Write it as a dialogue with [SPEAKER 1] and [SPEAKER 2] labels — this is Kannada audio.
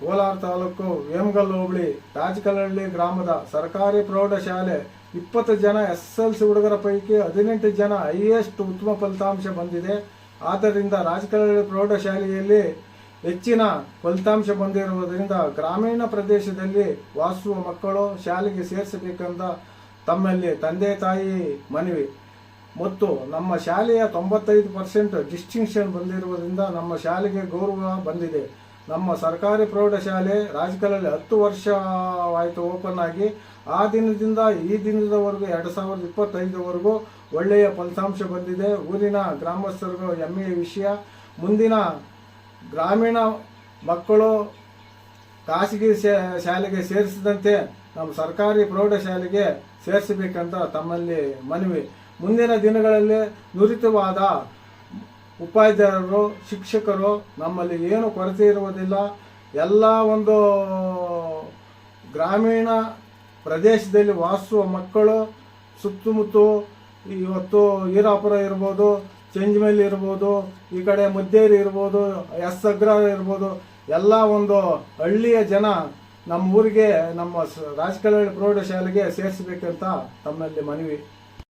[SPEAKER 1] ಕೋಲಾರ ತಾಲೂಕು ವೇಮಗಲ್ ಹೋಬಳಿ ರಾಜಕಲಹಳ್ಳಿ ಗ್ರಾಮದ ಸರ್ಕಾರಿ ಪ್ರೌಢಶಾಲೆ ಇಪ್ಪತ್ತು ಜನ ಎಸ್ ಎಲ್ ಸಿ ಹುಡುಗರ ಪೈಕಿ ಹದಿನೆಂಟು ಜನ ಹೈಯೆಸ್ಟ್ ಉತ್ತಮ ಫಲಿತಾಂಶ ಬಂದಿದೆ. ಆದ್ದರಿಂದ ರಾಜಕಲಹಳ್ಳಿ ಪ್ರೌಢಶಾಲೆಯಲ್ಲಿ ಹೆಚ್ಚಿನ ಫಲಿತಾಂಶ ಬಂದಿರುವುದರಿಂದ ಗ್ರಾಮೀಣ ಪ್ರದೇಶದಲ್ಲಿ ವಾಸಿಸುವ ಮಕ್ಕಳು ಶಾಲೆಗೆ ಸೇರಿಸಬೇಕೆಂದ ತಮ್ಮಲ್ಲಿ ತಂದೆ ತಾಯಿ ಮನವಿ. ಮತ್ತು ನಮ್ಮ ಶಾಲೆಯ ತೊಂಬತ್ತೈದು ಪರ್ಸೆಂಟ್ ಡಿಸ್ಟಿಂಕ್ಷನ್ ಬಂದಿರುವುದರಿಂದ ನಮ್ಮ ಶಾಲೆಗೆ ಗೌರವ ಬಂದಿದೆ. ನಮ್ಮ ಸರ್ಕಾರಿ ಪ್ರೌಢಶಾಲೆ ರಾಜಕೀಯದಲ್ಲಿ ಹತ್ತು ವರ್ಷವಾಯಿತು ಓಪನ್ ಆಗಿ, ಆ ದಿನದಿಂದ ಈ ದಿನದವರೆಗೂ ಎರಡು ಸಾವಿರದ ಇಪ್ಪತ್ತೈದವರೆಗೂ ಒಳ್ಳೆಯ ಫಲಿತಾಂಶ ಬಂದಿದೆ. ಊರಿನ ಗ್ರಾಮಸ್ಥರು ಹೆಮ್ಮೆಯ ವಿಷಯ. ಮುಂದಿನ ಗ್ರಾಮೀಣ ಮಕ್ಕಳು ಖಾಸಗಿ ಶಾಲೆಗೆ ಸೇರಿಸಿದಂತೆ ನಮ್ಮ ಸರ್ಕಾರಿ ಪ್ರೌಢಶಾಲೆಗೆ ಸೇರಿಸಬೇಕಂತ ತಮ್ಮಲ್ಲಿ ಮನವಿ. ಮುಂದಿನ ದಿನಗಳಲ್ಲಿ ನುರಿತವಾದ ಉಪಾಧ್ಯಾಯರು, ಶಿಕ್ಷಕರು ನಮ್ಮಲ್ಲಿ ಏನು ಕೊರತೆ ಇರುವುದಿಲ್ಲ. ಎಲ್ಲ ಒಂದು ಗ್ರಾಮೀಣ ಪ್ರದೇಶದಲ್ಲಿ ವಾಸಿಸುವ ಮಕ್ಕಳು ಸುತ್ತಮುತ್ತು ಇವತ್ತು ಈರಾಪುರ ಇರ್ಬೋದು ಚೆಂಜ್ಮೇಲಿ ಇರ್ಬೋದು, ಈ ಕಡೆ ಮುದ್ದೇರಿ ಇರ್ಬೋದು ಎಸ್ ಅಗ್ರ ಇರ್ಬೋದು, ಎಲ್ಲ ಒಂದು ಹಳ್ಳಿಯ ಜನ ನಮ್ಮ ಊರಿಗೆ, ನಮ್ಮ ರಾಜಕೀಯ ಪ್ರೌಢಶಾಲೆಗೆ ಸೇರಿಸಬೇಕಂತ ತಮ್ಮಲ್ಲಿ ಮನವಿ.